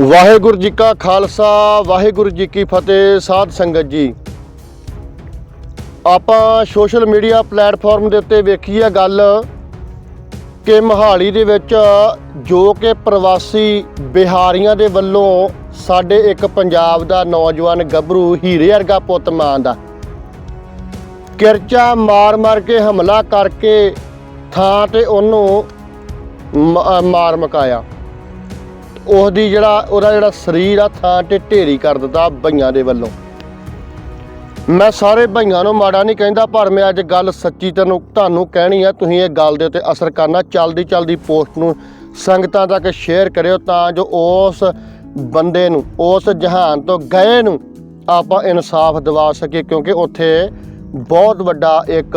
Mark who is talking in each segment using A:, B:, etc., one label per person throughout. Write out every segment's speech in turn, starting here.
A: ਵਾਹਿਗੁਰੂ ਜੀ ਕਾ ਖਾਲਸਾ, ਵਾਹਿਗੁਰੂ ਜੀ ਕੀ ਫਤਿਹ, ਸਾਧ ਸੰਗਤ ਜੀ। ਆਪਾਂ ਸੋਸ਼ਲ ਮੀਡੀਆ ਪਲੇਟਫਾਰਮ ਦੇ ਉੱਤੇ ਵੇਖੀ ਹੈ ਗੱਲ ਕਿ ਮਹਾਲੀ ਦੇ ਵਿੱਚ ਜੋ ਕਿ ਪ੍ਰਵਾਸੀ ਬਿਹਾਰੀਆਂ ਦੇ ਵੱਲੋਂ ਸਾਡੇ ਇੱਕ ਪੰਜਾਬ ਦਾ ਨੌਜਵਾਨ ਗੱਭਰੂ ਹੀਰੇ ਵਰਗਾ ਪੁੱਤ ਮਾਂ ਦਾ ਕਿਰਚਾ ਮਾਰ-ਮਾਰ ਕੇ ਹਮਲਾ ਕਰਕੇ ਥਾਂ ਤੇ ਉਹਨੂੰ ਮ- ਮਾਰ ਮਕਾਇਆ। ਉਹਦੀ ਜਿਹੜਾ, ਉਹਦਾ ਜਿਹੜਾ ਸਰੀਰ ਆ, ਥਾਂ ਤੇ ਢੇਰੀ ਕਰ ਦਿੱਤਾ ਭਈਆਂ ਦੇ ਵੱਲੋਂ। ਮੈਂ ਸਾਰੇ ਭਈਆਂ ਨੂੰ ਮਾੜਾ ਨਹੀਂ ਕਹਿੰਦਾ, ਪਰ ਮੈਂ ਅੱਜ ਗੱਲ ਸੱਚੀ ਤੈਨੂੰ, ਤੁਹਾਨੂੰ ਕਹਿਣੀ ਆ, ਤੁਸੀਂ ਇਹ ਗੱਲ ਦੇ ਉੱਤੇ ਅਸਰ ਕਰਨਾ ਚਲਦੀ ਚਲਦੀ ਪੋਸਟ ਨੂੰ ਸੰਗਤਾਂ ਤੱਕ ਸ਼ੇਅਰ ਕਰਿਓ ਤਾਂ ਜੋ ਉਸ ਬੰਦੇ ਨੂੰ, ਉਸ ਜਹਾਨ ਤੋਂ ਗਏ ਨੂੰ ਆਪਾਂ ਇਨਸਾਫ ਦਿਵਾ ਸਕੀਏ, ਕਿਉਂਕਿ ਉੱਥੇ ਬਹੁਤ ਵੱਡਾ ਇੱਕ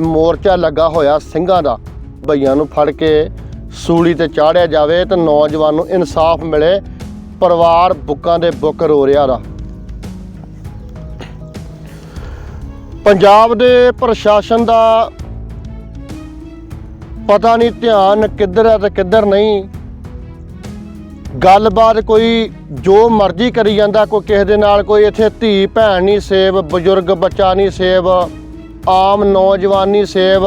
A: ਮੋਰਚਾ ਲੱਗਾ ਹੋਇਆ ਸਿੰਘਾਂ ਦਾ ਭਈਆਂ ਨੂੰ ਫੜ ਕੇ ਸੂਲੀ ਤੇ ਚਾੜਿਆ ਜਾਵੇ ਤੇ ਨੌਜਵਾਨ ਨੂੰ ਇਨਸਾਫ ਮਿਲੇ, ਪਰਿਵਾਰ ਬੁੱਕਾਂ ਦੇ ਬੁੱਕ ਰੋ ਰਿਹਾ ਦਾ। ਪੰਜਾਬ ਦੇ ਪ੍ਰਸ਼ਾਸਨ ਦਾ ਪਤਾ ਨਹੀਂ ਧਿਆਨ ਕਿੱਧਰ ਹੈ ਤੇ ਕਿੱਧਰ ਨਹੀਂ। ਗੱਲਬਾਤ ਕੋਈ ਜੋ ਮਰਜ਼ੀ ਕਰੀ ਜਾਂਦਾ, ਕੋਈ ਕਿਸੇ ਦੇ ਨਾਲ ਕੋਈ ਇੱਥੇ ਧੀ, ਭੈਣ ਨਹੀਂ ਸੇਵ, ਬਜ਼ੁਰਗ, ਬੱਚਾ ਨਹੀਂ ਸੇਵ, ਆਮ ਨੌਜਵਾਨੀ ਸੇਵ,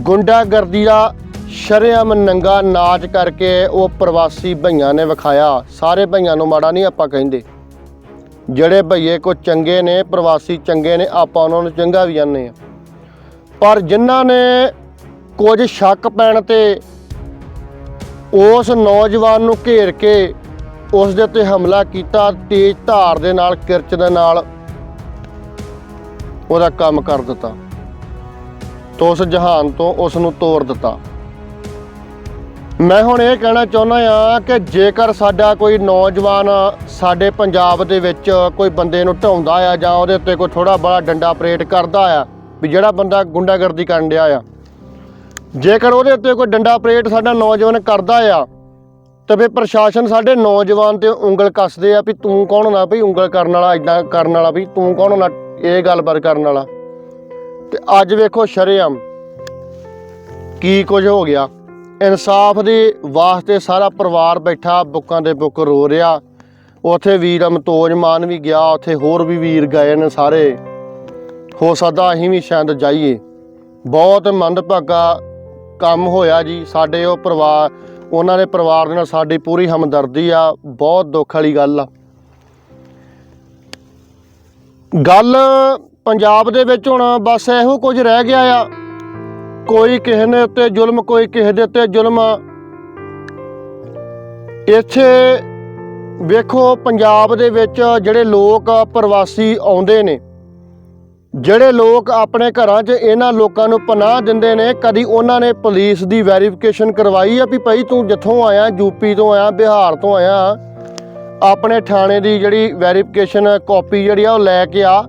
A: ਗੁੰਡਾਗਰਦੀ ਦਾ ਸ਼ਰੇਆਮ ਨੰਗਾ ਨਾਚ ਕਰਕੇ ਉਹ ਪ੍ਰਵਾਸੀ ਭਈਆਂ ਨੇ ਵਿਖਾਇਆ। ਸਾਰੇ ਭਈਆਂ ਨੂੰ ਮਾੜਾ ਨਹੀਂ ਆਪਾਂ ਕਹਿੰਦੇ। ਜਿਹੜੇ ਭਈਏ ਕੋ ਚੰਗੇ ਨੇ, ਪ੍ਰਵਾਸੀ ਚੰਗੇ ਨੇ, ਆਪਾਂ ਉਹਨਾਂ ਨੂੰ ਚੰਗਾ ਵੀ ਜਾਂਦੇ ਆ ਪਰ ਜਿਨ੍ਹਾਂ ਨੇ ਕੁਝ ਸ਼ੱਕ ਪੈਣ ਤੇ ਉਸ ਨੌਜਵਾਨ ਨੂੰ ਘੇਰ ਕੇ ਉਸ ਦੇ ਉੱਤੇ ਹਮਲਾ ਕੀਤਾ, ਤੇਜ਼ ਧਾਰ ਦੇ ਨਾਲ, ਕਿਰਚ ਦੇ ਨਾਲ ਉਹਦਾ ਕੰਮ ਕਰ ਦਿੱਤਾ। ਤੋਂ ਉਸ ਜਹਾਨ ਤੋਂ ਉਸ ਨੂੰ ਤੋੜ ਦਿੱਤਾ। ਮੈਂ ਹੁਣ ਇਹ ਕਹਿਣਾ ਚਾਹੁੰਦਾ ਆ ਕਿ ਜੇਕਰ ਸਾਡਾ ਕੋਈ ਨੌਜਵਾਨ ਸਾਡੇ ਪੰਜਾਬ ਦੇ ਵਿੱਚ ਕੋਈ ਬੰਦੇ ਨੂੰ ਢਾਉਂਦਾ ਆ ਜਾਂ ਉਹਦੇ ਉੱਤੇ ਕੋਈ ਥੋੜਾ ਬੜਾ ਡੰਡਾ ਪ੍ਰੇਟ ਕਰਦਾ ਆ, ਵੀ ਜਿਹੜਾ ਬੰਦਾ ਗੁੰਡਾਗਰਦੀ ਕਰਨ ਡਿਆ ਆ। ਜੇਕਰ ਉਹਦੇ ਉੱਤੇ ਕੋਈ ਡੰਡਾ ਪ੍ਰੇਟ ਸਾਡਾ ਨੌਜਵਾਨ ਕਰਦਾ ਆ, ਤੇ ਫਿਰ ਪ੍ਰਸ਼ਾਸਨ ਸਾਡੇ ਨੌਜਵਾਨ ਤੇ ਉਂਗਲ ਕੱਸਦੇ ਆ ਵੀ ਤੂੰ ਕੌਣ ਹੋਣਾ ਵੀ ਉਂਗਲ ਕਰਨ ਵਾਲਾ ਇਦਾਂ ਕਰਨ ਵਾਲਾ ਵੀ ਤੂੰ ਕੌਣ ਹੋਣਾ ਇਹ ਗੱਲਬਾਤ ਕਰਨ ਵਾਲਾ। ਤੇ ਅੱਜ ਵੇਖੋ ਸ਼ਰੇਆਮ ਕੀ ਕੁਝ ਹੋ ਗਿਆ। ਇਨਸਾਫ ਦੇ ਵਾਸਤੇ ਸਾਰਾ ਪਰਿਵਾਰ ਬੈਠਾ, ਬੁੱਕਾਂ ਦੇ ਬੁੱਕ ਰੋ ਰਿਹਾ। ਉਥੇ ਵੀਰ ਅਮਤੋਜ ਮਾਨ ਵੀ ਗਿਆ, ਉਥੇ ਹੋਰ ਵੀ ਵੀਰ ਗਏ ਨੇ ਸਾਰੇ। ਹੋ ਸਕਦਾ ਅਸੀਂ ਵੀ ਸ਼ਾਇਦ ਜਾਈਏ। ਬਹੁਤ ਮੰਦਭਾਗਾ ਕੰਮ ਹੋਇਆ ਜੀ, ਸਾਡੇ ਉਹ ਪਰਿਵਾਰ, ਉਹਨਾਂ ਦੇ ਪਰਿਵਾਰ ਦੇ ਨਾਲ ਸਾਡੀ ਪੂਰੀ ਹਮਦਰਦੀ ਆ, ਬਹੁਤ ਦੁੱਖ ਵਾਲੀ ਗੱਲ ਆ। ਗੱਲ ਪੰਜਾਬ ਦੇ ਵਿੱਚ ਹੁਣ ਬਸ ਇਹੋ ਕੁਝ ਰਹਿ ਗਿਆ ਆ। ਕੋਈ ਕਿਸੇ ਦੇ ਉੱਤੇ ਜ਼ੁਲਮ, ਕੋਈ ਕਿਸੇ ਦੇ ਉੱਤੇ ਜ਼ੁਲਮ ਇੱਥੇ ਵੇਖੋ, ਪੰਜਾਬ ਦੇ ਵਿੱਚ ਜਿਹੜੇ ਲੋਕ ਪ੍ਰਵਾਸੀ ਆਉਂਦੇ ਨੇ, ਜਿਹੜੇ ਲੋਕ ਆਪਣੇ ਘਰਾਂ 'ਚ ਇਹਨਾਂ ਲੋਕਾਂ ਨੂੰ ਪਨਾਹ ਦਿੰਦੇ ਨੇ, ਕਦੀ ਉਹਨਾਂ ਨੇ ਪੁਲਿਸ ਦੀ ਵੈਰੀਫਿਕੇਸ਼ਨ ਕਰਵਾਈ ਆ ਵੀ ਭਾਈ ਤੂੰ ਜਿੱਥੋਂ ਆਇਆ ਯੂਪੀ ਤੋਂ ਆਇਆ, ਬਿਹਾਰ ਤੋਂ ਆਇਆ, ਆਪਣੇ ਥਾਣੇ ਦੀ ਜਿਹੜੀ ਵੈਰੀਫਿਕੇਸ਼ਨ ਕਾਪੀ ਜਿਹੜੀ ਆ ਉਹ ਲੈ ਕੇ ਆ।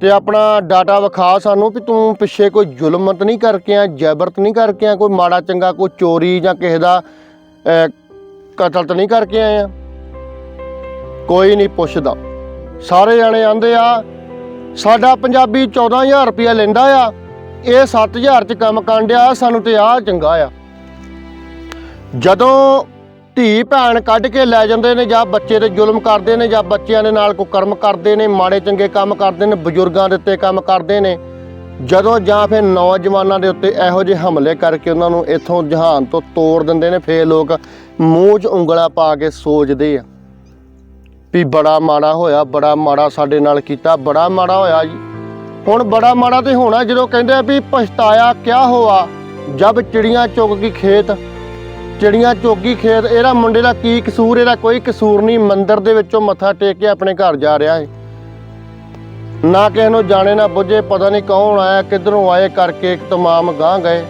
A: ਤੇ ਆਪਣਾ ਡਾਟਾ ਵਿਖਾ ਸਾਨੂੰ ਵੀ ਤੂੰ ਪਿੱਛੇ ਕੋਈ ਜ਼ੁਲਮਤ ਨਹੀਂ ਕਰਕੇ ਆ ਜਬਰਤ ਨਹੀਂ ਕਰਕੇ ਆ ਕੋਈ ਮਾੜਾ ਚੰਗਾ, ਕੋਈ ਚੋਰੀ ਜਾਂ ਕਿਸੇ ਦਾ ਕਤਲ ਤਾਂ ਨਹੀਂ ਕਰਕੇ ਆਏ ਆ ਕੋਈ ਨਹੀਂ ਪੁੱਛਦਾ। ਸਾਰੇ ਜਾਣੇ ਆਂਦੇ ਆ, ਸਾਡਾ ਪੰਜਾਬੀ 14000 ਰੁਪਇਆ ਲੈਂਦਾ ਆ, ਇਹ 7000 ਚ ਕੰਮ ਕਾਂਡਿਆ, ਸਾਨੂੰ ਤੇ ਆ ਚੰਗਾ ਆ। ਜਦੋਂ ਧੀ ਭੈਣ ਕੱਢ ਕੇ ਲੈ ਜਾਂਦੇ ਨੇ ਜਾਂ ਬੱਚੇ ਤੇ ਜ਼ੁਲਮ ਕਰਦੇ ਨੇ ਜਾਂ ਬੱਚਿਆਂ ਦੇ ਨਾਲ ਕੋਈ ਕਰਮ ਕਰਦੇ ਨੇ, ਮਾੜੇ ਚੰਗੇ ਕੰਮ ਕਰਦੇ ਨੇ, ਬਜ਼ੁਰਗਾਂ ਦੇ ਉੱਤੇ ਕੰਮ ਕਰਦੇ ਨੇ, ਜਦੋਂ ਜਾਂ ਫਿਰ ਨੌਜਵਾਨਾਂ ਦੇ ਉੱਤੇ ਇਹੋ ਜਿਹੇ ਹਮਲੇ ਕਰਕੇ ਉਹਨਾਂ ਨੂੰ ਇੱਥੋਂ ਜਹਾਨ ਤੋਂ ਤੋੜ ਦਿੰਦੇ ਨੇ, ਫੇਰ ਲੋਕ ਮੂੰਹ 'ਚ ਉਂਗਲਾ ਪਾ ਕੇ ਸੋਚਦੇ ਆ ਵੀ ਬੜਾ ਮਾੜਾ ਹੋਇਆ, ਬੜਾ ਮਾੜਾ ਸਾਡੇ ਨਾਲ ਕੀਤਾ, ਬੜਾ ਮਾੜਾ ਹੋਇਆ ਜੀ। ਹੁਣ ਬੜਾ ਮਾੜਾ ਤੇ ਹੋਣਾ ਜਦੋਂ ਕਹਿੰਦੇ ਆ ਵੀ ਪਛਤਾਇਆ ਕਿਆ ਹੋਆ ਜਦ ਚਿੜੀਆਂ ਚੁੱਗ ਗਈ ਖੇਤ ਚਿੜੀਆਂ ਚੋਗੀ ਖੇਤ, ਇਹਦਾ ਮੁੰਡੇ ਦਾ ਕੀ ਕਸੂਰ, ਇਹਦਾ ਕੋਈ ਕਸੂਰ ਨਹੀਂ, ਮੰਦਿਰ ਦੇ ਵਿੱਚੋਂ ਮੱਥਾ ਟੇਕ ਕੇ ਆਪਣੇ ਘਰ ਜਾ ਰਿਹਾ ਹੈ। ਨਾ ਕਿਸੇ ਨੂੰ ਜਾਣੇ, ਨਾ ਬੁੱਝੇ, ਪਤਾ ਨਹੀਂ ਕੌਣ ਆਇਆ, ਕਿੱਧਰੋਂ ਆਏ, ਕਰਕੇ ਇੱਕ ਤਮਾਮ ਗਾਂ ਗਏ।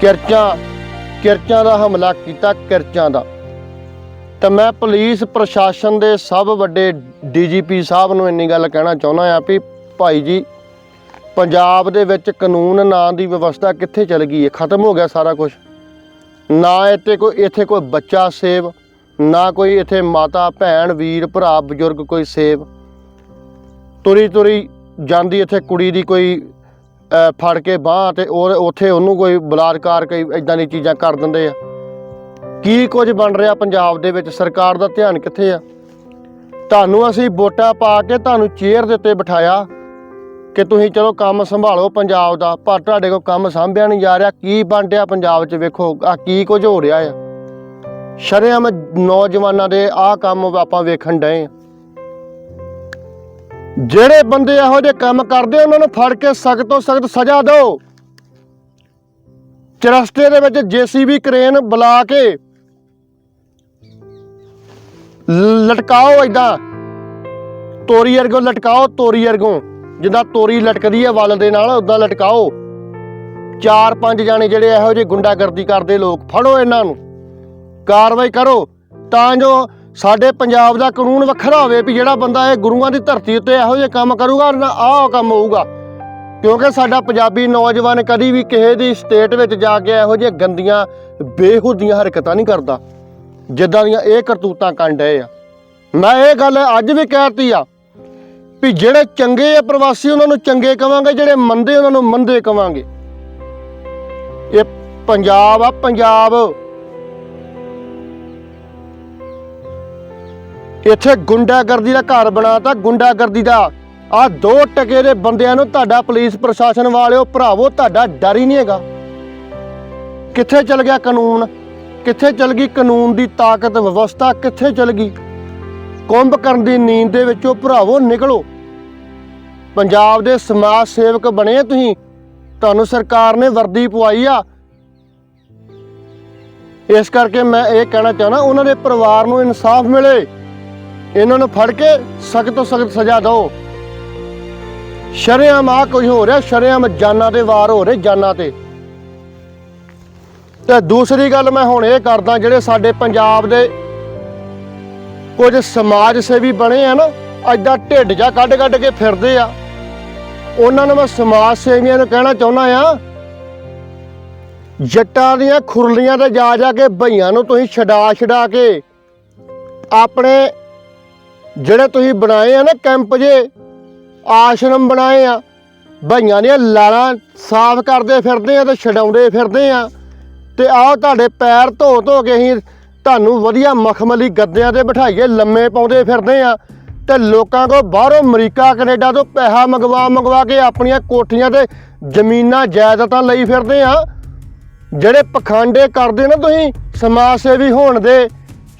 A: ਕਿਰਚਾਂ ਕਿਰਚਾਂ ਦਾ ਹਮਲਾ ਕੀਤਾ, ਕਿਰਚਾਂ ਦਾ। ਤਾਂ ਮੈਂ ਪੁਲਿਸ ਪ੍ਰਸ਼ਾਸਨ ਦੇ ਸਭ ਵੱਡੇ ਡੀਜੀਪੀ ਸਾਹਿਬ ਨੂੰ ਇੰਨੀ ਗੱਲ ਕਹਿਣਾ ਚਾਹੁੰਦਾ ਆ ਵੀ ਭਾਈ ਜੀ ਪੰਜਾਬ ਦੇ ਵਿੱਚ ਕਾਨੂੰਨ ਨਾਂ ਦੀ ਵਿਵਸਥਾ ਕਿੱਥੇ ਚਲ ਗਈ ਹੈ? ਖਤਮ ਹੋ ਗਿਆ ਸਾਰਾ ਕੁਝ ਨਾ ਇੱਥੇ ਕੋਈ ਇੱਥੇ ਕੋਈ ਬੱਚਾ ਸੇਵ, ਨਾ ਕੋਈ ਇੱਥੇ ਮਾਤਾ, ਭੈਣ, ਵੀਰ, ਭਰਾ, ਬਜ਼ੁਰਗ ਕੋਈ ਸੇਵ। ਤੁਰੀ ਤੁਰੀ ਜਾਂਦੀ ਇੱਥੇ ਕੁੜੀ ਦੀ ਕੋਈ ਫੜ ਕੇ ਬਾਹ ਤੇ ਉਹ, ਉੱਥੇ ਉਹਨੂੰ ਕੋਈ ਬਲਾਤਕਾਰ ਕਈ ਇਦਾਂ ਦੀ ਚੀਜ਼ਾਂ ਕਰ ਦਿੰਦੇ ਆ। ਕੀ ਕੁਝ ਬਣ ਰਿਹਾ ਪੰਜਾਬ ਦੇ ਵਿੱਚ? ਸਰਕਾਰ ਦਾ ਧਿਆਨ ਕਿੱਥੇ ਆ? ਤੁਹਾਨੂੰ ਅਸੀਂ ਵੋਟਾਂ ਪਾ ਕੇ ਤੁਹਾਨੂੰ ਚੇਅਰ ਦੇ ਉੱਤੇ ਬਿਠਾਇਆ। ਕਿ ਤੁਸੀਂ ਚਲੋ ਕੰਮ ਸੰਭਾਲੋ ਪੰਜਾਬ ਦਾ, ਪਰ ਤੁਹਾਡੇ ਕੋਲ ਕੰਮ ਸੰਭਿਆ ਨਹੀਂ ਜਾ ਰਿਹਾ। ਕੀ ਬਣ ਰਿਹਾ ਪੰਜਾਬ 'ਚ ਵੇਖੋ, ਆ ਕੀ ਕੁਝ ਹੋ ਰਿਹਾ ਆ। ਸ਼ਰੇਆਮ ਨੌਜਵਾਨਾਂ ਦੇ ਆਹ ਕੰਮ ਆਪਾਂ ਵੇਖਣ ਡਏ ਆ। ਜਿਹੜੇ ਬੰਦੇ ਇਹੋ ਜਿਹੇ ਕੰਮ ਕਰਦੇ, ਉਹਨਾਂ ਨੂੰ ਫੜ ਕੇ ਸਖਤ ਤੋਂ ਸਖਤ ਸਜ਼ਾ ਦਿਓ। ਚਰਸਤੇ ਦੇ ਵਿੱਚ ਜੀਸੀਬੀ ਕ੍ਰੇਨ ਬੁਲਾ ਕੇ ਲਟਕਾਓ ਏਦਾਂ। ਤੋਰੀ ਵਰਗੋਂ ਲਟਕਾਓ, ਤੋਰੀ ਵਰਗੋਂ। ਜਿੱਦਾਂ ਤੋਰੀ ਲਟਕਦੀ ਹੈ ਵੱਲ ਦੇ ਨਾਲ ਉਦਾਂ ਲਟਕਾਓ। ਚਾਰ ਪੰਜ ਜਾਣੇ ਜਿਹੜੇ ਇਹੋ ਜਿਹੇ ਗੁੰਡਾਗਰਦੀ ਕਰਦੇ ਲੋਕ, ਫੜੋ ਇਹਨਾਂ ਨੂੰ। ਕਾਰਵਾਈ ਕਰੋ। ਤਾਂ ਜੋ ਸਾਡੇ ਪੰਜਾਬ ਦਾ ਕਾਨੂੰਨ ਵੱਖਰਾ ਹੋਵੇ ਵੀ ਜਿਹੜਾ ਬੰਦਾ ਇਹ ਗੁਰੂਆਂ ਦੀ ਧਰਤੀ ਉੱਤੇ ਇਹੋ ਜਿਹੇ ਕੰਮ ਕਰੂਗਾ, ਨਾ ਆਹ ਕੰਮ ਹੋਊਗਾ। ਕਿਉਂਕਿ ਸਾਡਾ ਪੰਜਾਬੀ ਨੌਜਵਾਨ ਕਦੀ ਵੀ ਕਿਸੇ ਦੀ ਸਟੇਟ ਵਿੱਚ ਜਾ ਕੇ ਇਹੋ ਜਿਹੇ ਗੰਦੀਆਂ, ਬੇਹੂਦੀਆਂ ਹਰਕਤਾਂ ਨਹੀਂ ਕਰਦਾ, ਜਿੱਦਾਂ ਦੀਆਂ ਇਹ ਕਰਤੂਤਾਂ ਕੰਡ ਡਏ ਆ। ਮੈਂ ਇਹ ਗੱਲ ਅੱਜ ਵੀ ਕਹਿਤੀ ਆ ਵੀ ਜਿਹੜੇ ਚੰਗੇ ਆ ਪ੍ਰਵਾਸੀ ਉਹਨਾਂ ਨੂੰ ਚੰਗੇ ਕਵਾਂਗੇ, ਜਿਹੜੇ ਮੰਦੇ ਉਹਨਾਂ ਨੂੰ ਮੰਦੇ ਕਵਾਂਗੇ। ਇਹ ਪੰਜਾਬ ਆ, ਪੰਜਾਬ। ਇੱਥੇ ਗੁੰਡਾਗਰਦੀ ਦਾ ਘਰ ਬਣਾਤਾ, ਗੁੰਡਾਗਰਦੀ ਦਾ। ਆ ਦੋ ਟਕੇ ਦੇ ਬੰਦਿਆਂ ਨੂੰ ਤੁਹਾਡਾ ਪੁਲਿਸ ਪ੍ਰਸ਼ਾਸਨ ਵਾਲਿਓ, ਭਰਾਵੋ, ਤੁਹਾਡਾ ਡਰ ਹੀ ਨਹੀਂ ਹੈਗਾ। ਕਿੱਥੇ ਚਲ ਗਿਆ ਕਾਨੂੰਨ? ਕਿੱਥੇ ਚਲ ਗਈ ਕਾਨੂੰਨ ਦੀ ਤਾਕਤ, ਵਿਵਸਥਾ ਕਿੱਥੇ ਚਲ ਗਈ? ਕੁੰਭ ਕਰਨ ਦੀ ਨੀਂਦ ਦੇ ਵਿੱਚੋਂ, ਭਰਾਵੋ, ਨਿਕਲੋ। ਪੰਜਾਬ ਦੇ ਸਮਾਜ ਸੇਵਕ ਬਣੇ ਤੁਸੀਂ। ਤੁਹਾਨੂੰ ਸਰਕਾਰ ਨੇ ਵਰਦੀ ਪਵਾਈ ਆ। ਇਸ ਕਰਕੇ ਮੈਂ ਇਹ ਕਹਿਣਾ ਚਾਹਣਾ ਉਹਨਾਂ ਦੇ ਪਰਿਵਾਰ ਨੂੰ ਇਨਸਾਫ ਮਿਲੇ। ਇਹਨਾਂ ਨੂੰ ਫੜ ਕੇ ਸਖਤ ਤੋਂ ਸਖਤ ਸਜ਼ਾ ਦਿਓ। ਸ਼ਰੇਆਮ ਆ ਕੁਝ ਹੋ ਰਿਹਾ, ਸ਼ਰੇਆਮ ਜਾਨਾਂ ਦੇ ਵਾਰ ਹੋ ਰਹੇ ਜਾਨਾਂ ਤੇ। ਤੇ ਦੂਸਰੀ ਗੱਲ ਮੈਂ ਹੁਣ ਇਹ ਕਰਦਾ, ਜਿਹੜੇ ਸਾਡੇ ਪੰਜਾਬ ਦੇ ਕੁਝ ਸਮਾਜ ਸੇਵੀ ਬਣੇ ਆ ਨਾ ਐਦਾਂ ਢਿੱਡ ਜਾ ਕੱਢ ਕੱਢ ਕੇ ਫਿਰਦੇ ਆ। ਉਹਨਾਂ ਨੂੰ ਮੈਂ ਸਮਾਜ ਸੇਵੀਆਂ ਨੂੰ ਕਹਿਣਾ ਚਾਹੁੰਦਾ ਆ ਜੱਟਾਂ ਦੀਆਂ ਖੁਰਲੀਆਂ ਤੇ ਜਾ ਜਾ ਕੇ ਭਈਆਂ ਨੂੰ ਤੁਸੀਂ ਛਡਾ ਛਡਾ ਕੇ ਆਪਣੇ ਜਿਹੜੇ ਤੁਸੀਂ ਬਣਾਏ ਆ ਨਾ ਕੈਂਪ ਜੇ, ਆਸ਼ਰਮ ਬਣਾਏ ਆ ਭਈਆਂ ਦੀਆਂ ਲਾਲਾਂ ਸਾਫ਼ ਕਰਦੇ ਫਿਰਦੇ ਆ ਤੇ ਛਡਾਉਂਦੇ ਫਿਰਦੇ ਆ ਤੇ ਆਓ ਤੁਹਾਡੇ ਪੈਰ ਧੋ ਧੋ ਕੇ ਅਸੀਂ ਤੁਹਾਨੂੰ ਵਧੀਆ ਮਖਮਲੀ ਗੱਦਿਆਂ ਤੇ ਬਿਠਾਈਏ, ਲੰਮੇ ਪਾਉਂਦੇ ਫਿਰਦੇ ਆ। ਤੇ ਲੋਕਾਂ ਕੋ ਬਾਹਰੋਂ ਅਮਰੀਕਾ, ਕੈਨੇਡਾ ਤੋਂ ਪੈਸਾ ਮੰਗਵਾ ਮੰਗਵਾ ਕੇ ਆਪਣੀਆਂ ਕੋਠੀਆਂ ਤੇ ਜ਼ਮੀਨਾਂ, ਜਾਇਦਾਦਾਂ ਲਈ ਫਿਰਦੇ ਆ। ਜਿਹੜੇ ਪਖੰਡੇ ਕਰਦੇ ਨਾ ਤੁਸੀਂ, ਸਮਾਜ ਸੇਵੀ ਹੋਣ ਦੇ,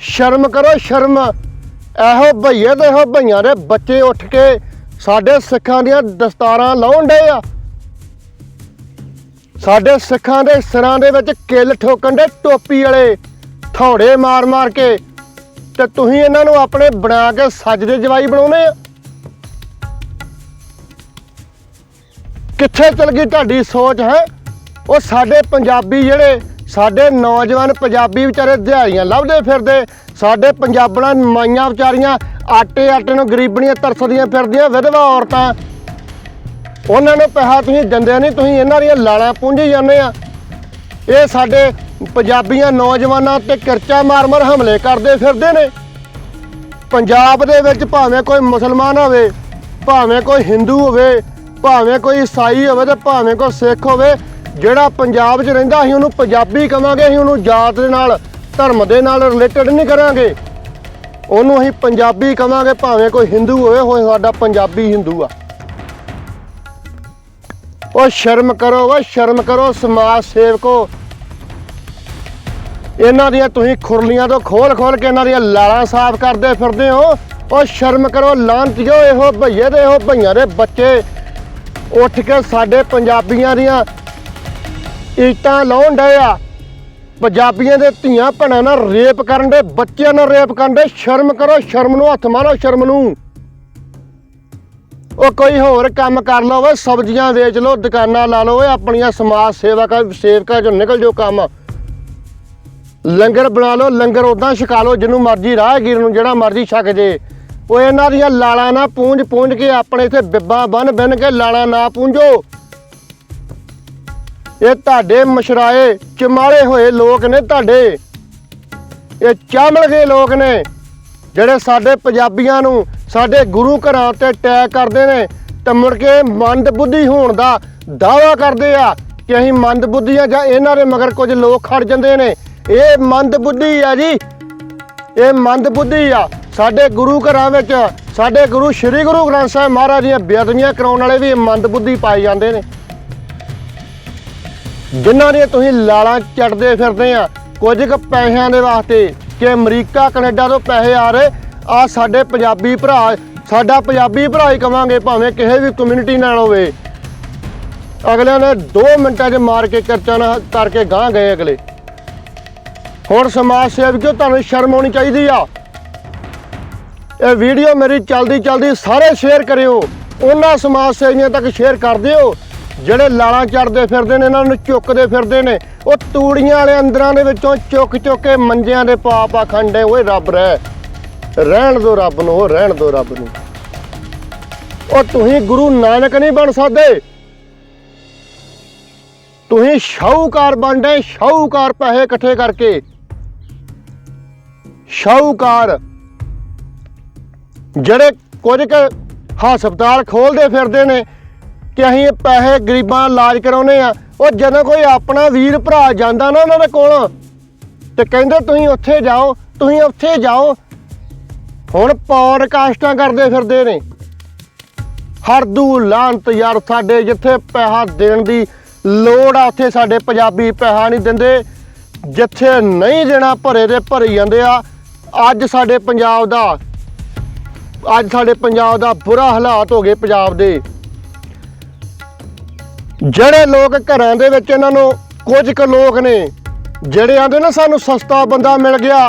A: ਸ਼ਰਮ ਕਰੋ, ਸ਼ਰਮ। ਇਹੋ ਭਈਏ ਤੇ ਇਹੋ ਭਈਆਂ ਦੇ ਬੱਚੇ ਉੱਠ ਕੇ ਸਾਡੇ ਸਿੱਖਾਂ ਦੀਆਂ ਦਸਤਾਰਾਂ ਲਾਉਣ ਡੇ ਆ। ਸਾਡੇ ਸਿੱਖਾਂ ਦੇ ਸਿਰਾਂ ਦੇ ਵਿੱਚ ਕਿੱਲ ਠੋਕਣ ਦੇ ਟੋਪੀ ਵਾਲੇ ਥੌੜੇ ਮਾਰ ਮਾਰ ਕੇ। ਤੇ ਤੁਸੀਂ ਇਹਨਾਂ ਨੂੰ ਆਪਣੇ ਬਣਾ ਕੇ ਸੱਜਦੇ ਜਵਾਈ ਬਣਾਉਨੇ ਆ? ਕਿੱਥੇ ਚਲ ਗਈ ਤੁਹਾਡੀ ਸੋਚ, ਹੈ? ਉਹ ਸਾਡੇ ਪੰਜਾਬੀ ਜਿਹੜੇ, ਸਾਡੇ ਨੌਜਵਾਨ ਪੰਜਾਬੀ ਵਿਚਾਰੇ ਦਿਹਾੜੀਆਂ ਲੱਭਦੇ ਫਿਰਦੇ, ਸਾਡੇ ਪੰਜਾਬਣਾਂ ਮਾਈਆਂ ਵਿਚਾਰੀਆਂ ਆਟੇ ਆਟੇ ਨੂੰ ਗਰੀਬਣੀਆਂ ਤਰਸਦੀਆਂ ਫਿਰਦੀਆਂ ਵਿਧਵਾ ਔਰਤਾਂ। ਉਹਨਾਂ ਨੂੰ ਪੈਸਾ ਤੁਸੀਂ ਦਿੰਦੇ ਨਹੀਂ, ਤੁਸੀਂ ਇਹਨਾਂ ਦੀਆਂ ਲਾਲਾਂ ਪੁੰਝੀ ਜਾਂਦੇ ਆ। ਇਹ ਸਾਡੇ ਪੰਜਾਬੀਆਂ ਨੌਜਵਾਨਾਂ ਤੇ ਕਿਰਚਾ ਮਾਰ-ਮਾਰ ਹਮਲੇ ਕਰਦੇ ਫਿਰਦੇ ਨੇ। ਪੰਜਾਬ ਦੇ ਵਿੱਚ ਭਾਵੇਂ ਕੋਈ ਮੁਸਲਮਾਨ ਹੋਵੇ, ਭਾਵੇਂ ਕੋਈ ਹਿੰਦੂ ਹੋਵੇ, ਭਾਵੇਂ ਕੋਈ ਈਸਾਈ ਹੋਵੇ ਤੇ ਭਾਵੇਂ ਕੋਈ ਸਿੱਖ ਹੋਵੇ, ਜਿਹੜਾ ਪੰਜਾਬ 'ਚ ਰਹਿੰਦਾ ਅਸੀਂ ਉਹਨੂੰ ਪੰਜਾਬੀ ਕਵਾਂਗੇ, ਅਸੀਂ ਉਹਨੂੰ ਜਾਤ ਦੇ ਨਾਲ, ਧਰਮ ਦੇ ਨਾਲ ਰਿਲੇਟਡ ਨਹੀਂ ਕਰਾਂਗੇ। ਉਹਨੂੰ ਅਸੀਂ ਪੰਜਾਬੀ ਕਵਾਂਗੇ, ਭਾਵੇਂ ਕੋਈ ਹਿੰਦੂ ਹੋਵੇ ਹੋਏ ਸਾਡਾ ਪੰਜਾਬੀ ਹਿੰਦੂ ਆ। ਉਹ ਸ਼ਰਮ ਕਰੋ ਓ ਸ਼ਰਮ ਕਰੋ, ਸਮਾਜ ਸੇਵਕੋ ਇਹਨਾਂ ਦੀਆਂ ਤੁਸੀਂ ਖੁਰਲੀਆਂ ਤੋਂ ਖੋਲ ਖੋਲ ਕੇ ਇਹਨਾਂ ਦੀਆਂ ਲਾਲਾਂ ਸਾਫ਼ ਕਰਦੇ ਫਿਰਦੇ ਹੋ। ਉਹ ਸ਼ਰਮ ਕਰੋ ਲਾਂਤਿਓ ਇਹੋ ਭਈਏ ਦੇ, ਇਹੋ ਭਈਆਂ ਦੇ ਬੱਚੇ। ਉੱਠ ਕੇ ਸਾਡੇ ਪੰਜਾਬੀਆਂ ਦੀਆਂ ਇੱਟਾਂ ਲਾਉਣ ਡਏ ਆ। ਪੰਜਾਬੀਆਂ ਦੇ ਧੀਆਂ ਭੈਣਾਂ ਨਾਲ ਰੇਪ ਕਰਨ ਦੇ ਬੱਚਿਆਂ ਨਾਲ ਰੇਪ ਕਰਨ ਦੇ ਸ਼ਰਮ ਕਰੋ, ਸ਼ਰਮ ਨੂੰ ਹੱਥ ਮਾਰੋ, ਸ਼ਰਮ ਨੂੰ। ਉਹ ਕੋਈ ਹੋਰ ਕੰਮ ਕਰ ਲਓ ਵੇ ਸਬਜ਼ੀਆਂ ਵੇਚ ਲਓ, ਦੁਕਾਨਾਂ ਲਾ ਲਓ, ਓਏ, ਆਪਣੀਆਂ ਸਮਾਜ ਸੇਵਕਾਂ ਸੇਵਕਾਂ ਚੋਂ ਨਿਕਲ ਜਾਓ ਕੰਮ। ਲੰਗਰ ਬਣਾ ਲਓ, ਲੰਗਰ ਉਦਾਂ ਛਕਾ ਲਓ, ਜਿਹਨੂੰ ਮਰਜ਼ੀ ਰਾਹਗੀਰ ਨੂੰ ਜਿਹੜਾ ਮਰਜ਼ੀ ਛਕ ਜੇ। ਉਹ ਇਹਨਾਂ ਦੀਆਂ ਲਾਲਾਂ ਨਾ ਪੂੰਝ ਪੂੰਝ ਕੇ ਆਪਣੇ ਇੱਥੇ ਬਿੱਬਾਂ ਬੰਨ ਬੰਨ ਕੇ ਲਾਲਾਂ ਨਾ ਪੂੰਝੋ। ਇਹ ਤੁਹਾਡੇ ਮਸ਼ਰਾਏ ਚਮਾਰੇ ਹੋਏ ਲੋਕ ਨੇ ਤੁਹਾਡੇ। ਇਹ ਚਾਮਲ ਗਏ ਲੋਕ ਨੇ, ਜਿਹੜੇ ਸਾਡੇ ਪੰਜਾਬੀਆਂ ਨੂੰ ਸਾਡੇ ਗੁਰੂ ਘਰਾਂ ਤੇ ਅਟੈਕ ਕਰਦੇ ਨੇ ਤੇ ਮੁੜ ਕੇ ਮੰਦ ਬੁੱਧੀ ਹੋਣ ਦਾ ਦਾਵਾ ਕਰਦੇ ਆ ਕਿ ਅਸੀਂ ਮੰਦ ਆ ਜਾਂ ਇਹਨਾਂ ਦੇ ਮਗਰ ਕੁਝ ਲੋਕ ਖੜ ਜਾਂਦੇ ਨੇ। ਇਹ ਮੰਦ ਬੁੱਧੀ ਆ ਜੀ। ਇਹ ਮੰਦ ਬੁੱਧੀ ਆ। ਸਾਡੇ ਗੁਰੂ ਘਰਾਂ ਵਿੱਚ, ਸਾਡੇ ਗੁਰੂ ਸ੍ਰੀ ਗੁਰੂ ਗ੍ਰੰਥ ਸਾਹਿਬ ਮਹਾਰਾਜ ਦੀਆਂ ਬੇਅਦਬੀਆਂ ਕਰਾਉਣ ਵਾਲੇ ਵੀ ਇਹ ਮੰਦ ਬੁੱਧੀ ਪਾਏ ਜਾਂਦੇ ਨੇ। ਜਿਨ੍ਹਾਂ ਦੀਆਂ ਤੁਸੀਂ ਲਾਲਾਂ ਚੱਟਦੇ ਫਿਰਦੇ ਆ, ਕੁਝ ਕੁ ਪੈਸਿਆਂ ਦੇ ਵਾਸਤੇ, ਕਿ ਅਮਰੀਕਾ, ਕੈਨੇਡਾ ਤੋਂ ਪੈਸੇ ਆ ਰਹੇ ਆ ਸਾਡੇ ਪੰਜਾਬੀ ਭਰਾ, ਸਾਡਾ ਪੰਜਾਬੀ ਭਰਾ ਹੀ ਕਵਾਂਗੇ ਭਾਵੇਂ ਕਿਸੇ ਵੀ ਕਮਿਊਨਿਟੀ ਨਾਲ ਹੋਵੇ। ਅਗਲਿਆਂ ਨੇ 2 ਮਿੰਟਾਂ 'ਚ ਮਾਰ ਕੇ ਕਰਚਾ ਨਾ ਕਰਕੇ ਗਾਂ ਗਏ ਅਗਲੇ। ਹੁਣ ਸਮਾਜ ਸੇਵਕੋ ਤੁਹਾਨੂੰ ਸ਼ਰਮ ਆਉਣੀ ਚਾਹੀਦੀ ਆ। ਇਹ ਵੀਡੀਓ ਮੇਰੀ ਚਲਦੀ ਚਲਦੀ ਸਾਰੇ ਸ਼ੇਅਰ ਕਰਿਓ। ਉਹਨਾਂ ਸਮਾਜ ਸੇਵੀਆਂ ਤੱਕ ਸ਼ੇਅਰ ਕਰ ਦਿਓ। ਜਿਹੜੇ ਲਾਲਾਂ ਚੜਦੇ ਫਿਰਦੇ ਨੇ, ਇਹਨਾਂ ਨੂੰ ਚੁੱਕਦੇ ਫਿਰਦੇ ਨੇ, ਉਹ ਤੂੜੀਆਂ ਵਾਲੇ ਅੰਦਰਾਂ ਦੇ ਵਿੱਚੋਂ ਚੁੱਕ ਚੁੱਕ ਕੇ ਮੰਜਿਆਂ ਦੇ ਪਾ ਪਾ ਖੰਡੇ ਓਏ ਰੱਬ ਰਹਿ। ਰਹਿਣ ਦੋ ਰੱਬ ਨੂੰ ਉਹ ਰਹਿਣ ਦੋ ਰੱਬ ਨੂੰ। ਉਹ ਤੁਸੀਂ ਗੁਰੂ ਨਾਨਕ ਨਹੀਂ ਬਣ ਸਕਦੇ। ਤੁਸੀਂ ਸ਼ਾਹੂਕਾਰ ਬਣਦੇ ਸ਼ਾਹੂਕਾਰ ਪੈਸੇ ਇਕੱਠੇ ਕਰਕੇ। ਸ਼ਾਹੂਕਾਰ, ਜਿਹੜੇ ਕੁਝ ਕੁ ਹਸਪਤਾਲ ਖੋਲਦੇ ਫਿਰਦੇ ਨੇ ਕਿ ਅਸੀਂ ਇਹ ਪੈਸੇ ਗਰੀਬਾਂ ਇਲਾਜ ਕਰਾਉਨੇ ਆ ਉਹ ਜਦੋਂ ਕੋਈ ਆਪਣਾ ਵੀਰ ਭਰਾ ਜਾਂਦਾ ਨਾ ਉਹਨਾਂ ਦੇ ਕੋਲ ਤੇ ਕਹਿੰਦੇ ਤੁਸੀਂ ਉੱਥੇ ਜਾਓ, ਤੁਸੀਂ ਉੱਥੇ ਜਾਓ। ਹੁਣ ਪੌਡਕਾਸਟਾਂ ਕਰਦੇ ਫਿਰਦੇ ਨੇ। ਹਰਦੂ ਲਾਂਤ ਯਾਰ ਸਾਡੇ ਜਿੱਥੇ ਪੈਸਾ ਦੇਣ ਦੀ ਲੋੜ ਆ, ਉੱਥੇ ਸਾਡੇ ਪੰਜਾਬੀ ਪੈਸਾ ਨਹੀਂ ਦਿੰਦੇ। ਜਿੱਥੇ ਨਹੀਂ ਦੇਣਾ, ਭਰੇ ਦੇ ਭਰੀ ਜਾਂਦੇ ਆ। ਅੱਜ ਸਾਡੇ ਪੰਜਾਬ ਦਾ, ਅੱਜ ਸਾਡੇ ਪੰਜਾਬ ਦਾ ਬੁਰਾ ਹਾਲਾਤ ਹੋ ਗਏ ਪੰਜਾਬ ਦੇ। ਜਿਹੜੇ ਲੋਕ ਘਰਾਂ ਦੇ ਵਿੱਚ ਇਹਨਾਂ ਨੂੰ ਕੁਝ ਕੁ ਲੋਕ ਨੇ, ਜਿਹੜੇ ਆਂਦੇ ਨਾ ਸਾਨੂੰ ਸਸਤਾ ਬੰਦਾ ਮਿਲ ਗਿਆ।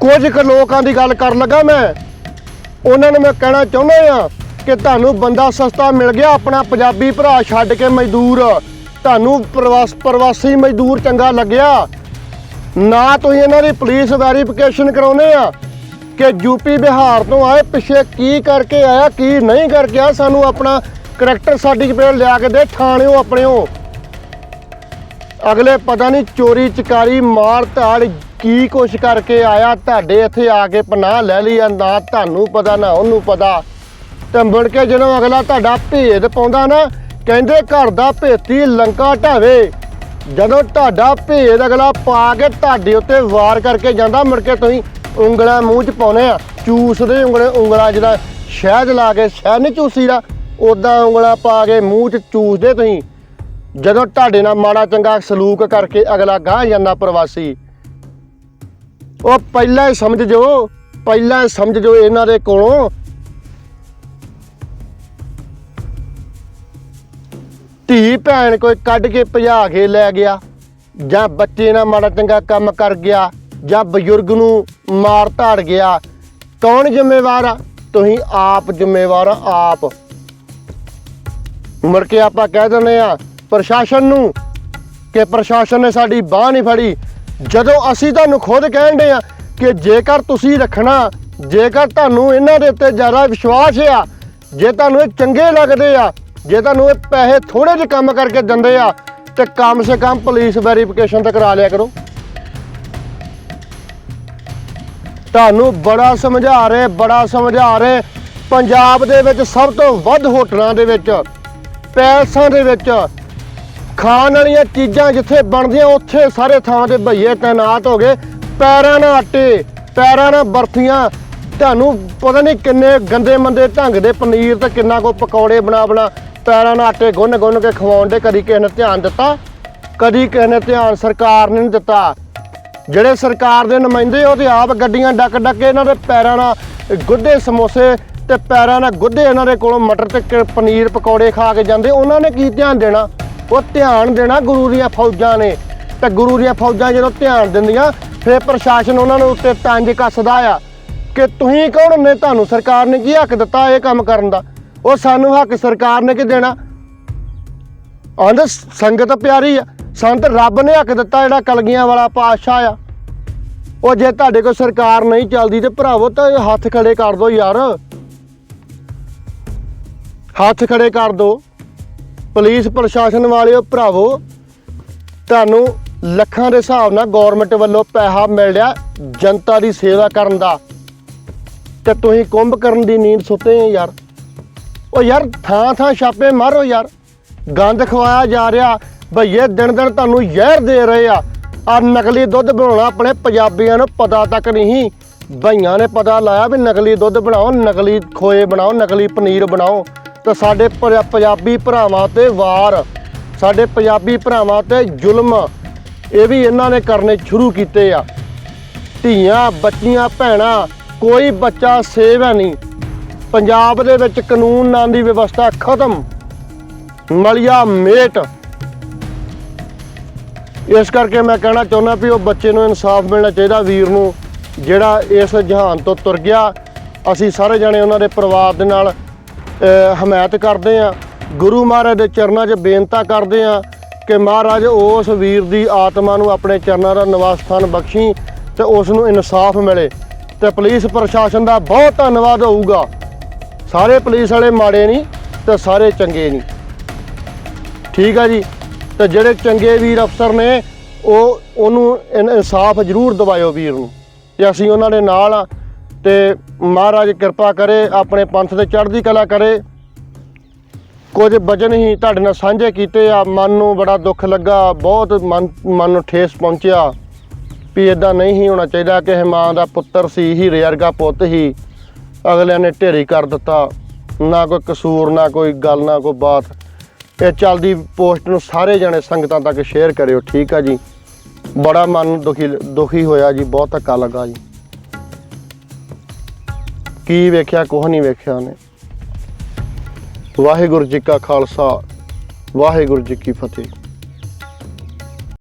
A: ਕੁਝ ਕੁ ਲੋਕਾਂ ਦੀ ਗੱਲ ਕਰਨ ਲੱਗਾ ਮੈਂ, ਉਹਨਾਂ ਨੂੰ ਮੈਂ ਕਹਿਣਾ ਚਾਹੁੰਦਾ ਆ ਕਿ ਤੁਹਾਨੂੰ ਬੰਦਾ ਸਸਤਾ ਮਿਲ ਗਿਆ, ਆਪਣਾ ਪੰਜਾਬੀ ਭਰਾ ਛੱਡ ਕੇ ਮਜ਼ਦੂਰ। ਤੁਹਾਨੂੰ ਪ੍ਰਵਾਸ ਪ੍ਰਵਾਸੀ ਮਜ਼ਦੂਰ ਚੰਗਾ ਲੱਗਿਆ। ਨਾ ਤੁਸੀਂ ਇਹਨਾਂ ਦੀ ਪੁਲਿਸ ਵੈਰੀਫਿਕੇਸ਼ਨ ਕਰਾਉਨੇ ਆ ਕਿ ਯੂਪੀ ਬਿਹਾਰ ਤੋਂ ਆਏ, ਪਿੱਛੇ ਕੀ ਕਰਕੇ ਆਇਆ, ਕੀ ਨਹੀਂ ਕਰਕੇ ਆ ਸਾਨੂੰ ਆਪਣਾ ਕਰੈਕਟਰ ਸਰਟੀਫਿਕੇਟ ਲਿਆ ਕੇ ਦੇ, ਥਾਣਿਓ ਆਪਣਿਓ। ਅਗਲੇ ਪਤਾ ਨਹੀਂ ਚੋਰੀ ਚਕਾਰੀ, ਮਾਰ ਧਾੜ, ਕੀ ਕੁਛ ਕਰਕੇ ਆਇਆ, ਤੁਹਾਡੇ ਇੱਥੇ ਆ ਕੇ ਪਨਾਹ ਲੈ ਲਈ ਆ, ਨਾ ਤੁਹਾਨੂੰ ਪਤਾ, ਨਾ ਉਹਨੂੰ ਪਤਾ। ਤੇ ਮੁੜ ਕੇ ਜਦੋਂ ਅਗਲਾ ਤੁਹਾਡਾ ਭੇਦ ਪਾਉਂਦਾ ਨਾ, ਕਹਿੰਦੇ ਘਰ ਦਾ ਭੇਤੀ ਲੰਕਾ ਢਾਵੇ। ਜਦੋਂ ਤੁਹਾਡਾ ਭੇਦ ਅਗਲਾ ਪਾ ਕੇ ਤੁਹਾਡੇ ਉੱਤੇ ਵਾਰ ਕਰਕੇ ਜਾਂਦਾ, ਮੁੜ ਕੇ ਤੁਸੀਂ ਉਂਗਲਾਂ ਮੂੰਹ 'ਚ ਪਾਉਨੇ ਆ। ਚੂਸਦੇ ਉਂਗਲੇ, ਉਂਗਲਾਂ ਜਿਹੜਾ ਸ਼ਹਿਦ ਲਾ ਕੇ, ਸ਼ਹਿਦ ਨਹੀਂ ਚੂਸੀਦਾ ਉਦਾਂ ਉਂਗਲਾਂ ਪਾ ਕੇ ਮੂੰਹ 'ਚ ਚੂਸਦੇ ਤੁਸੀਂ। ਜਦੋਂ ਤੁਹਾਡੇ ਨਾਲ ਮਾੜਾ ਚੰਗਾ ਸਲੂਕ ਕਰਕੇ ਅਗਲਾ ਗਾਹ ਜਾਂਦਾ ਪ੍ਰਵਾਸੀ। ਉਹ ਪਹਿਲਾਂ ਹੀ ਸਮਝ ਜੋ ਪਹਿਲਾਂ ਸਮਝ ਜੋ ਇਹਨਾਂ ਦੇ ਕੋਲੋਂ। ਧੀ ਭੈਣ ਕੋਈ ਕੱਢ ਕੇ ਭਜਾ ਕੇ ਲੈ ਗਿਆ, ਜਾਂ ਬੱਚੇ ਨਾਲ ਮਾੜਾ ਚੰਗਾ ਕੰਮ ਕਰ ਗਿਆ, ਜਾਂ ਬਜ਼ੁਰਗ ਨੂੰ ਮਾਰ ਧਾੜ ਗਿਆ, ਕੌਣ ਜ਼ਿੰਮੇਵਾਰ ਆ? ਤੁਸੀਂ ਆਪ ਜ਼ਿੰਮੇਵਾਰ ਆ ਆਪ। ਮੁੜ ਕੇ ਆਪਾਂ ਕਹਿ ਦਿੰਦੇ ਆ ਪ੍ਰਸ਼ਾਸਨ ਨੂੰ, ਕਿ ਪ੍ਰਸ਼ਾਸਨ ਨੇ ਸਾਡੀ ਬਾਹ ਨਹੀਂ ਫੜੀ। ਜਦੋਂ ਅਸੀਂ ਤੁਹਾਨੂੰ ਖੁਦ ਕਹਿੰਦੇ ਆ ਕਿ ਜੇਕਰ ਤੁਸੀਂ ਰੱਖਣਾ, ਜੇਕਰ ਤੁਹਾਨੂੰ ਇਹਨਾਂ ਦੇ ਉੱਤੇ ਜ਼ਿਆਦਾ ਵਿਸ਼ਵਾਸ ਆ, ਜੇ ਤੁਹਾਨੂੰ ਇਹ ਚੰਗੇ ਲੱਗਦੇ ਆ ਜੇ ਤੁਹਾਨੂੰ ਇਹ ਪੈਸੇ ਥੋੜੇ ਜਿਹੇ ਕੰਮ ਕਰਕੇ ਦਿੰਦੇ ਆ, ਤੇ ਕਮ ਸੇ ਕਮ ਪੁਲਿਸ ਵੈਰੀਫਿਕੇਸ਼ਨ ਤਾਂ ਕਰਾ ਲਿਆ ਕਰੋ। ਤੁਹਾਨੂੰ ਬੜਾ ਸਮਝਾ ਰਹੇ, ਬੜਾ ਸਮਝਾ ਰਹੇ, ਪੰਜਾਬ ਦੇ ਵਿੱਚ ਸਭ ਤੋਂ ਵੱਧ ਹੋਟਲਾਂ ਦੇ ਵਿੱਚ, ਪੈਲਸਾਂ ਦੇ ਵਿੱਚ, ਖਾਣ ਵਾਲੀਆਂ ਚੀਜ਼ਾਂ ਜਿੱਥੇ ਬਣਦੀਆਂ, ਉੱਥੇ ਸਾਰੇ ਥਾਂ ਤੇ ਭਈਏ ਤਾਇਨਾਤ ਹੋ ਗਏ। ਪੈਰਾਂ ਨਾਲ ਆਟੇ, ਪੈਰਾਂ ਨਾਲ ਬਰਫੀਆਂ, ਤੁਹਾਨੂੰ ਪਤਾ ਨਹੀਂ ਕਿੰਨੇ ਗੰਦੇ ਮੰਦੇ ਢੰਗ ਦੇ ਪਨੀਰ ਤੇ ਕਿੰਨਾ ਕੋ ਪਕੌੜੇ ਬਣਾ ਬਣਾ ਪੈਰਾਂ ਨਾਲ ਆਟੇ ਗੁੰਨ ਗੁੰਨ ਕੇ ਖਵਾਉਣ ਦੇ ਕਦੀ ਕਿਸੇ ਨੇ ਧਿਆਨ ਦਿੱਤਾ? ਕਦੀ ਕਿਸੇ ਨੇ ਧਿਆਨ ਸਰਕਾਰ ਨੇ ਨਹੀਂ ਦਿੱਤਾ? ਜਿਹੜੇ ਸਰਕਾਰ ਦੇ ਨੁਮਾਇੰਦੇ ਉਹ ਤੇ ਆਪ ਗੱਡੀਆਂ ਡੱਕ ਡੱਕ ਕੇ ਇਹਨਾਂ ਦੇ ਪੈਰਾਂ ਨਾਲ ਗੁੱਦੇ ਸਮੋਸੇ ਤੇ ਪੈਰਾਂ ਨਾਲ ਗੁੱਦੇ ਇਹਨਾਂ ਦੇ ਕੋਲੋਂ ਮਟਰ ਤੇ ਪਨੀਰ ਪਕੌੜੇ ਖਾ ਕੇ ਜਾਂਦੇ, ਉਹਨਾਂ ਨੇ ਕੀ ਧਿਆਨ ਦੇਣਾ? ਉਹ ਧਿਆਨ ਦੇਣਾ ਗੁਰੂ ਦੀਆਂ ਫੌਜਾਂ ਨੇ। ਤੇ ਗੁਰੂ ਦੀਆਂ ਫੌਜਾਂ ਜਦੋਂ ਧਿਆਨ ਦਿੰਦੀਆਂ, ਫਿਰ ਪ੍ਰਸ਼ਾਸਨ ਉਹਨਾਂ ਨੂੰ ਉੱਤੇ ਤੰਜ ਕੱਸਦਾ ਆ ਕਿ ਤੁਸੀਂ ਕੌਣ ਨੇ ਤੁਹਾਨੂੰ ਸਰਕਾਰ ਨੇ ਕੀ ਹੱਕ ਦਿੱਤਾ ਇਹ ਕੰਮ ਕਰਨ ਦਾ? ਉਹ ਸਾਨੂੰ ਹੱਕ ਸਰਕਾਰ ਨੇ ਕੀ ਦੇਣਾ? ਆਂਦੇ ਸੰਗਤ ਪਿਆਰੀ ਆ, ਸੰਤ ਰੱਬ ਨੇ ਹੱਕ ਦਿੱਤਾ ਜਿਹੜਾ ਕਲਗੀਆਂ ਵਾਲਾ ਪਾਤਸ਼ਾਹ ਆ। ਉਹ ਜੇ ਤੁਹਾਡੇ ਕੋਲ ਸਰਕਾਰ ਨਹੀਂ ਚੱਲਦੀ ਤੇ ਭਰਾਵੋ ਤਾਂ ਹੱਥ ਖੜੇ ਕਰ ਦੋ ਯਾਰ। ਹੱਥ ਖੜੇ ਕਰ ਦੋ। ਪੁਲਿਸ ਪ੍ਰਸ਼ਾਸਨ ਵਾਲਿਓ, ਭਰਾਵੋ, ਤੁਹਾਨੂੰ ਲੱਖਾਂ ਦੇ ਹਿਸਾਬ ਨਾਲ ਗਵਰਨਮੈਂਟ ਵੱਲੋਂ ਪੈਸਾ ਮਿਲ ਰਿਹਾ ਜਨਤਾ ਦੀ ਸੇਵਾ ਕਰਨ ਦਾ। ਤੇ ਤੁਸੀਂ ਕੁੰਭ ਕਰਨ ਦੀ ਨੀਂਦ ਸੁੱਤੇ ਆ ਯਾਰ। ਉਹ ਯਾਰ ਥਾਂ ਥਾਂ ਛਾਪੇ ਮਾਰੋ ਯਾਰ। ਗੰਦ ਖਵਾਇਆ ਜਾ ਰਿਹਾ। ਭਈਏ, ਦਿਨ ਦਿਨ ਤੁਹਾਨੂੰ ਜ਼ਹਿਰ ਦੇ ਰਹੇ ਆ। ਆ ਨਕਲੀ ਦੁੱਧ ਬਣਾਉਣਾ ਆਪਣੇ ਪੰਜਾਬੀਆਂ ਨੂੰ ਪਤਾ ਤੱਕ ਨਹੀਂ। ਭਈਆਂ ਨੇ ਪਤਾ ਲਾਇਆ ਵੀ ਨਕਲੀ ਦੁੱਧ ਬਣਾਓ, ਨਕਲੀ ਖੋਏ ਬਣਾਓ, ਨਕਲੀ ਪਨੀਰ ਬਣਾਓ। ਤੇ ਸਾਡੇ ਪਰ- ਪੰਜਾਬੀ ਭਰਾਵਾਂ ਤੇ ਵਾਰ। ਸਾਡੇ ਪੰਜਾਬੀ ਭਰਾਵਾਂ ਤੇ ਜ਼ੁਲਮ। ਇਹ ਵੀ ਇਹਨਾਂ ਨੇ ਕਰਨੇ ਸ਼ੁਰੂ ਕੀਤੇ ਆ। ਧੀਆਂ, ਬੱਚੀਆਂ, ਭੈਣਾਂ, ਕੋਈ ਬੱਚਾ ਸੇਵ ਹੈ ਨਹੀਂ। ਪੰਜਾਬ ਦੇ ਵਿੱਚ ਕਾਨੂੰਨ ਨਾਂ ਦੀ ਵਿਵਸਥਾ ਖਤਮ। ਮਲਿਆ ਮੇਟ। ਇਸ ਕਰਕੇ ਮੈਂ ਕਹਿਣਾ ਚਾਹੁੰਦਾ ਵੀ ਉਹ ਬੱਚੇ ਨੂੰ ਇਨਸਾਫ ਮਿਲਣਾ ਚਾਹੀਦਾ ਵੀਰ ਨੂੰ, ਜਿਹੜਾ ਇਸ ਜਹਾਨ ਤੋਂ ਤੁਰ ਗਿਆ। ਅਸੀਂ ਸਾਰੇ ਜਣੇ ਉਹਨਾਂ ਦੇ ਪਰਿਵਾਰ ਦੇ ਨਾਲ ਹਮਾਇਤ ਕਰਦੇ ਆ ਗੁਰੂ ਮਹਾਰਾਜ ਦੇ ਚਰਨਾਂ 'ਚ ਬੇਨਤੀ ਕਰਦੇ ਆ ਕਿ ਮਹਾਰਾਜ ਉਸ ਵੀਰ ਦੀ ਆਤਮਾ ਨੂੰ ਆਪਣੇ ਚਰਨਾਂ ਦਾ ਨਿਵਾਸ ਸਥਾਨ ਬਖਸ਼ੀ ਤੇ ਉਸ ਨੂੰ ਇਨਸਾਫ ਮਿਲੇ। ਤੇ ਪੁਲਿਸ ਪ੍ਰਸ਼ਾਸਨ ਦਾ ਬਹੁਤ ਧੰਨਵਾਦ ਹੋਊਗਾ। ਸਾਰੇ ਪੁਲਿਸ ਵਾਲੇ ਮਾੜੇ ਨਹੀਂ ਤੇ ਸਾਰੇ ਚੰਗੇ ਨਹੀਂ। ਠੀਕ ਆ ਜੀ? ਤੇ ਜਿਹੜੇ ਚੰਗੇ ਵੀਰ ਅਫਸਰ ਨੇ, ਉਹ, ਉਹਨੂੰ ਇਨ- ਇਨਸਾਫ ਜ਼ਰੂਰ ਦਿਵਾਇਓ ਵੀਰ ਨੂੰ। ਤੇ ਅਸੀਂ ਉਹਨਾਂ ਦੇ ਨਾਲ ਆ ਤੇ ਮਹਾਰਾਜ ਕਿਰਪਾ ਕਰੇ, ਆਪਣੇ ਪੰਥ ਤੇ ਚੜ੍ਹਦੀ ਕਲਾ ਕਰੇ। ਕੁਝ ਵਜ਼ਨ ਹੀ ਤੁਹਾਡੇ ਨਾਲ ਸਾਂਝੇ ਕੀਤੇ ਆ, ਮਨ ਨੂੰ ਬੜਾ ਦੁੱਖ ਲੱਗਾ, ਬਹੁਤ ਮਨ ਮਨ ਨੂੰ ਠੇਸ ਪਹੁੰਚਿਆ। ਵੀ ਇਦਾਂ ਨਹੀਂ ਹੀ ਹੋਣਾ ਚਾਹੀਦਾ ਕਿ ਇਹ ਮਾਂ ਦਾ ਪੁੱਤਰ ਸੀ ਹੀ ਵਰਗਾ ਪੁੱਤ ਹੀ। ਅਗਲਿਆਂ ਨੇ ਢੇਰੀ ਕਰ ਦਿੱਤਾ। ਨਾ ਕੋਈ ਕਸੂਰ, ਨਾ ਕੋਈ ਗੱਲ, ਨਾ ਕੋਈ ਬਾਤ। ਇਹ ਚੱਲਦੀ ਪੋਸਟ ਨੂੰ ਸਾਰੇ ਜਣੇ ਸੰਗਤਾਂ ਤੱਕ ਸ਼ੇਅਰ ਕਰਿਓ, ਠੀਕ ਆ ਜੀ? ਬੜਾ ਮਨ ਦੁਖੀ ਦੁਖੀ ਹੋਇਆ ਜੀ, ਬਹੁਤ ਧੱਕਾ ਲੱਗਾ ਜੀ। ਕੀ ਵੇਖਿਆ, ਕੁਛ ਨਹੀਂ ਵੇਖਿਆ ਉਹਨੇ। ਵਾਹਿਗੁਰੂ ਜੀ ਕਾ ਖਾਲਸਾ, ਵਾਹਿਗੁਰੂ ਜੀ ਕੀ ਫਤਿਹ।